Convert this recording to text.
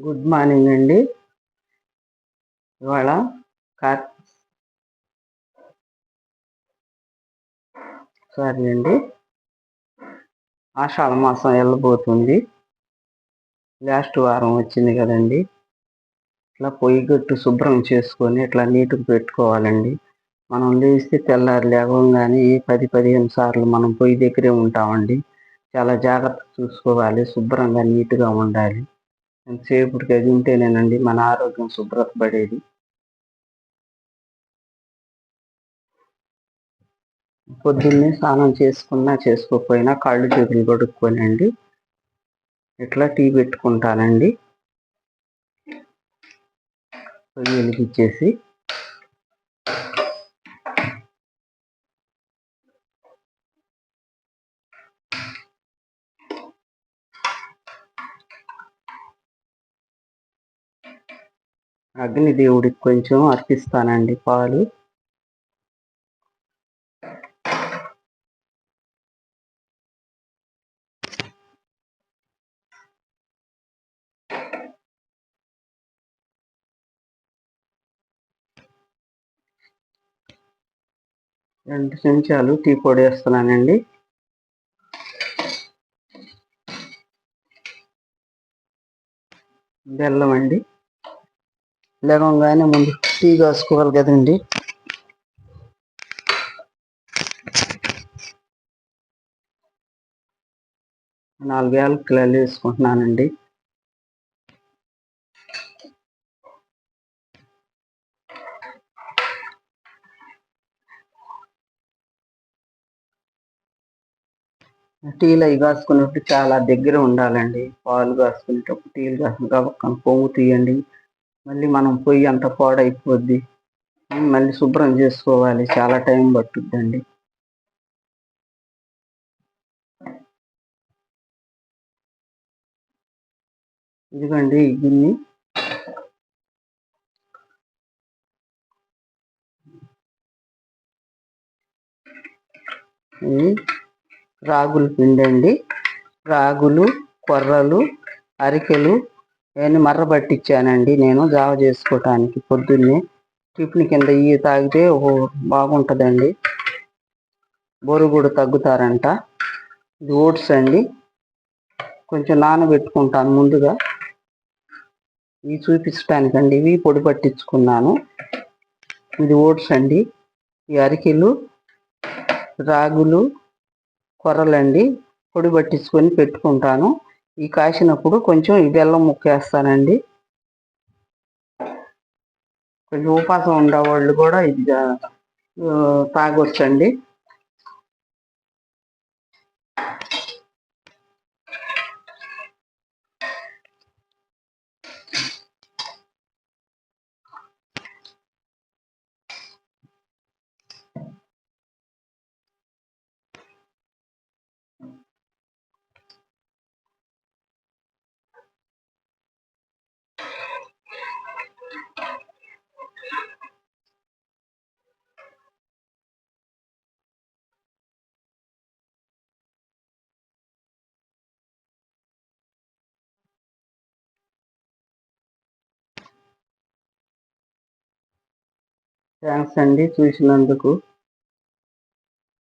Good morning అండి. ఇవాళ car sorry అండి. ఆషాఢ మాసం వెళ్ళబోతుంది. లాస్ట్ వారం వచ్చింది కదండి. ఇట్లా పొయ్యి గట్టు శుభ్రం చేసుకొని ఇట్లా నీట్గా పెట్టుకోవాలండి. మనం లేస్తే తెల్లారి లేవగానే పది పదిహేను సార్లు మనం పొయ్యి దగ్గరే ఉంటామండి. చాలా జాగ్రత్త చూసుకోవాలి శుభ్రంగా నీట్గా ఉండాలి. ఎంతసేపటికి అది ఉంటేనేనండి మన ఆరోగ్యం శుభ్రత పడేది పొద్దున్నే స్నానం చేసుకున్నా చేసుకోకపోయినా కాళ్ళు చేతులు కడుక్కోనండి. ఇట్లా టీ పెట్టుకుంటానండి. పొయ్యి వెలిగించేసి అగ్నిదేవుడికి కొంచెం అర్పిస్తానండి పాలు. రెండు చెంచాలు టీ పొడి వేస్తున్నానండి. బెల్లం అండి. లేకుండానే ముందు టీ కాసుకోవాలి కదండి. నాలుగు యాలకులు వేసుకుంటున్నానండి. టీలు అవి కాసుకున్నప్పుడు చాలా దగ్గర ఉండాలండి. పాలు కాసుకునేటప్పుడు టీలు కాసుకుని పొంగు తీయండి. మళ్ళీ మనం పొయ్యి అంత పాడైపోద్ది. మళ్ళీ శుభ్రం చేసుకోవాలి. చాలా టైం పట్టుద్దండి. ఇదిగోండి ఈ గిన్నె. రాగులు పిండండి. రాగులు కొర్రలు అరికెలు నేను మర్ర పట్టించానండి. నేను జావ చేసుకోవటానికి పొద్దున్నే టిఫిన్ కింద ఇవి తాగితే ఓ బాగుంటుందండి. బరువు కూడా తగ్గుతారంట. ఇది ఓట్స్ అండి. కొంచెం నానబెట్టుకుంటాను ముందుగా. ఇవి చూపించడానికండి ఇవి పొడి పట్టించుకున్నాను. ఇది ఓట్స్ అండి. ఈ అరికెలు రాగులు కొర్రలండి. పొడి పట్టించుకొని పెట్టుకుంటాను. ఈ కాసినప్పుడు కొంచెం ఈ బెల్లం ముక్కేస్తానండి కొంచెం ఉపాసం ఉండేవాళ్ళు కూడా ఇది తాగొచ్చండి. థ్యాంక్స్ అండి చూసినందుకు.